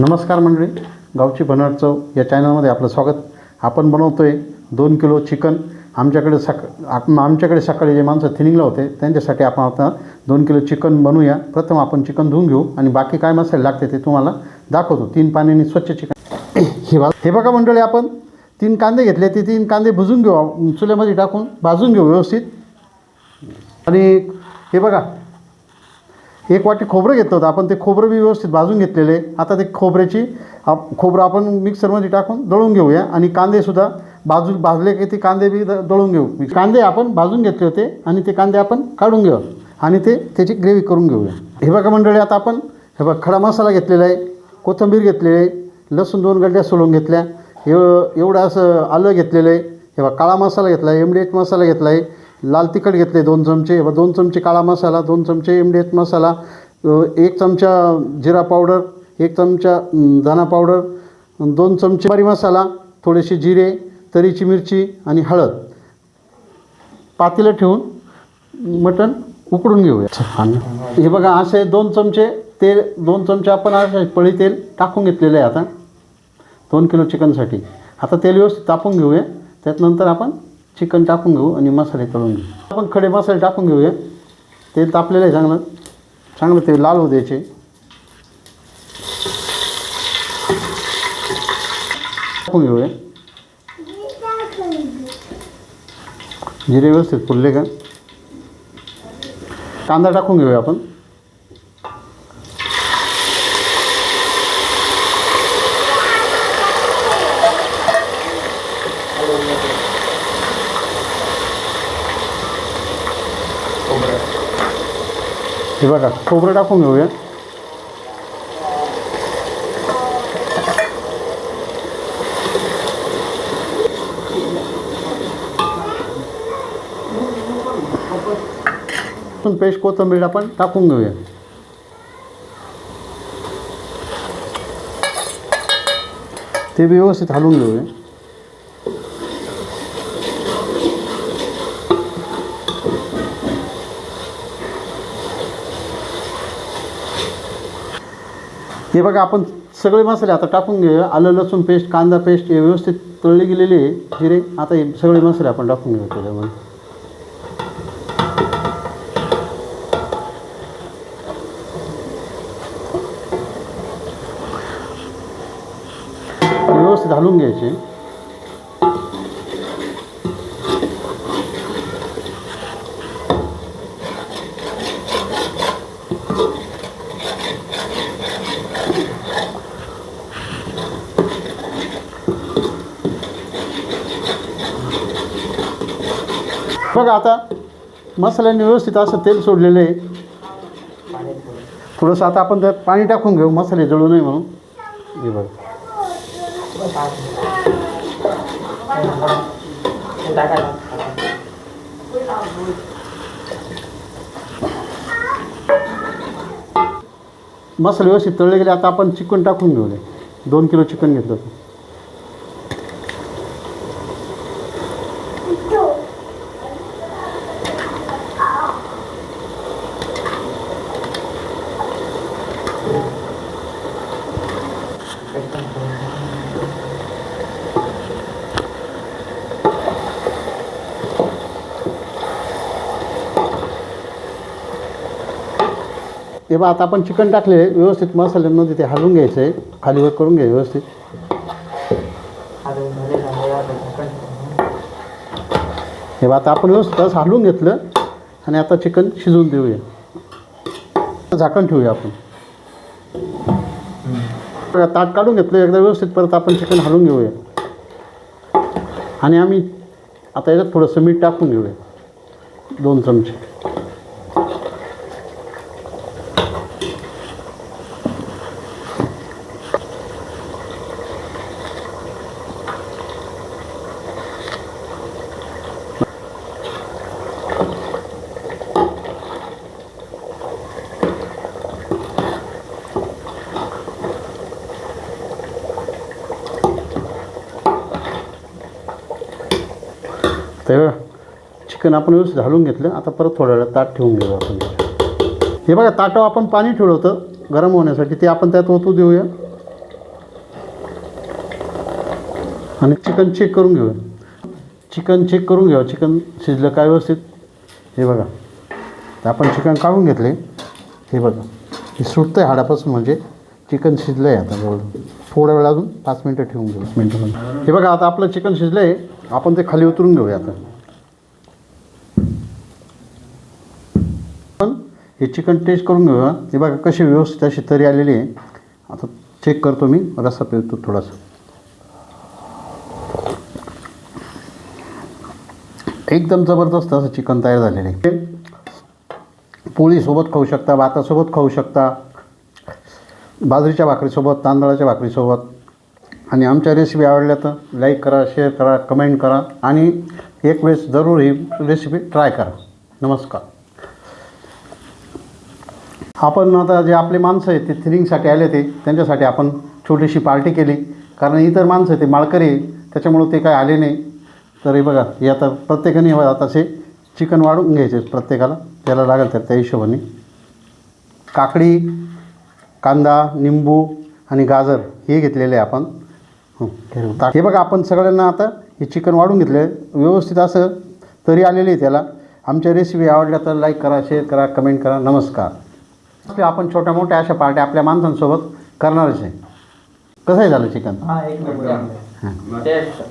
नमस्कार मंडळी गावची बनाट चव या चॅनलमध्ये आपलं स्वागत. आपण बनवतो आहे दोन किलो चिकन. आमच्याकडे सक आप- आमच्याकडे सकाळी जे माणसं थिनिंगला होते त्यांच्यासाठी आपण आता दोन किलो चिकन बनवूया. प्रथम आपण चिकन धुवून घेऊ आणि बाकी काय मसाले लागते ते तुम्हाला दाखवतो. तीन पाण्याने स्वच्छ चिकन. हे बा हे बघा मंडळी आपण. तीन कांदे घेतले ते तीन कांदे भुजून घेऊ. चुल्यामध्ये टाकून भाजून घेऊ व्यवस्थित. आणि हे बघा. एक वाटी खोबरं घेतलं होतं. आपण ते खोबरं बी व्यवस्थित भाजून घेतलेलं. आहे आता ते खोबऱ्याची आप खोबरं आपण मिक्सरमध्ये टाकून दळून घेऊया. आणि कांदेसुद्धा भाजू भाजले की ते कांदे बी दळून घेऊ. कांदे आपण भाजून घेतले होते आणि ते कांदे आपण काढून घेऊ. आणि ते त्याची ग्रेव्ही करून घेऊया. हे बघा मंडळी आता आपण हे बघा खडा मसाला घेतलेला आहे कोथिंबीर घेतलेली आहे लसूण दोन गड्ड्या सोलून घेतल्या. एव एवढं असं आलं घेतलेलं आहे. हे बघा काळा मसाला घेतला आहे एम एच मसाला घेतला आहे. लाल तिखट घेतले दोन चमचे व दोन चमचे काळा मसाला दोन चमचे एम मसाला एक चमचा जिरा पावडर एक चमचा धना पावडर दोन चमचे बारी मसाला थोडेसे जिरे तरीची मिरची आणि हळद. पातेलं ठेवून मटण उकडून घेऊया. हे बघा असे दोन चमचे तेल दोन चमचे आपण असे पळी तेल टाकून घेतलेलं आहे आता दोन किलो चिकनसाठी. आता तेल व्यवस्थित तापून घेऊया. त्यात नंतर आपण चिकन टाकून घेऊ आणि मसाले तळून घेऊ. आपण खडे मसाले टाकून घेऊया. ते तापलेलं आहे चांगलं. चांगलं ते लाल होऊ द्यायचे. टाकून घेऊया. जिरे व्यवस्थित फुलले का? कांदा टाकून घेऊया आपण. हे बघा खोबरं टाकून घेऊया. पेस्ट कोथिंबीर आपण टाकून घेऊया. ते व्यवस्थित हलवून घेऊया. हे बघा आपण सगळे मसाले आता टाकून घेऊया. आलं लसूण पेस्ट कांदा पेस्ट हे व्यवस्थित तळली गेलेले आहे. जिरे आता हे सगळे मसाले आपण टाकून घेऊ त्याच्यामध्ये. व्यवस्थित घालून घ्यायचे. बघा आता मसाल्याने व्यवस्थित असं तेल सोडलेलं आहे. थोडंसं आता आपण त्यात पाणी टाकून घेऊ मसाले जळू नये म्हणून. हे बघा. मसाले व्यवस्थित तळले गेले आता आपण चिकन टाकून घेऊ दोन किलो चिकन घेतलं होतं हे बा आता आपण चिकन टाकले व्यवस्थित मसाल्यांमध्ये ते हलवून घ्यायचं. आहे खालीवर करून घ्या व्यवस्थित. हे बा आता आपण व्यवस्थित असं हलवून घेतलं आणि आता चिकन शिजवून देऊया. झाकण ठेवूया आपण. ताट काढून घेतलं एकदा व्यवस्थित परत आपण चिकन हलवून घेऊया. आणि आम्ही आता याच्यात थोडंसं मीठ टाकून घेऊया. दोन चमचे. तर चिकन आपण व्यवस्थित घालून घेतलं आता परत थोड्या वेळा ताट ठेवून घेऊ आपण. हे बघा ताटावर आपण पाणी ठेवलं होतं गरम होण्यासाठी ते आपण त्यात ओतू देऊया. आणि चिकन चेक करून घेऊ चिकन चेक करून घेऊ चिकन शिजलं काय व्यवस्थित? हे बघा. आपण चिकन काढून घेतले. हे बघा. हे सुटतं आहे हाडापासून म्हणजे चिकन शिजलं आहे आता. जवळ थोड्या वेळ अजून पाच मिनटं ठेवून घेऊ. मिनटं. हे बघा आता आपलं चिकन शिजलं आहे आपण ते खाली उतरून घेऊया आता. पण हे चिकन टेस्ट करून घेऊया. हे बघा कशी व्यवस्थित अशी तरी आलेली आहे. आता चेक करतो मी. रस्सा पिळतो थोडासा. एकदम जबरदस्त असं चिकन तयार झालेलं आहे. पोळीसोबत खाऊ शकता भातासोबत खाऊ शकता बाजरीच्या भाकरीसोबत तांदळाच्या भाकरीसोबत. आणि आमच्या रेसिपी आवडल्या तर लाईक करा शेअर करा कमेंट करा आणि एक वेळेस जरूर ही रेसिपी ट्राय करा. नमस्कार. आपण आता जे आपले माणसं आहेत ते थिनिंगसाठी आले ते त्यांच्यासाठी आपण छोटीशी पार्टी केली. कारण इतर माणसं आहेत ते माळकरी आहे त्याच्यामुळं ते काय आले नाही. तर हे बघा हे आता प्रत्येकाने आता असे चिकन वाढून घ्यायचे प्रत्येकाला. त्याला लागेल तर त्या हिशोबाने. काकडी कांदा निंबू आणि गाजर हे घेतलेले आहे आपण. हं, हे बघा आपण सगळ्यांना आता हे चिकन वाढून घेतले व्यवस्थित असं तरी आलेली आहे त्याला. आमच्या रेसिपी आवडल्या तर लाईक करा शेअर करा कमेंट करा. नमस्कार. आपण छोट्या मोठ्या अशा पार्ट्या आपल्या माणसांसोबत करणारच आहे. कसंही झालं चिकन? हा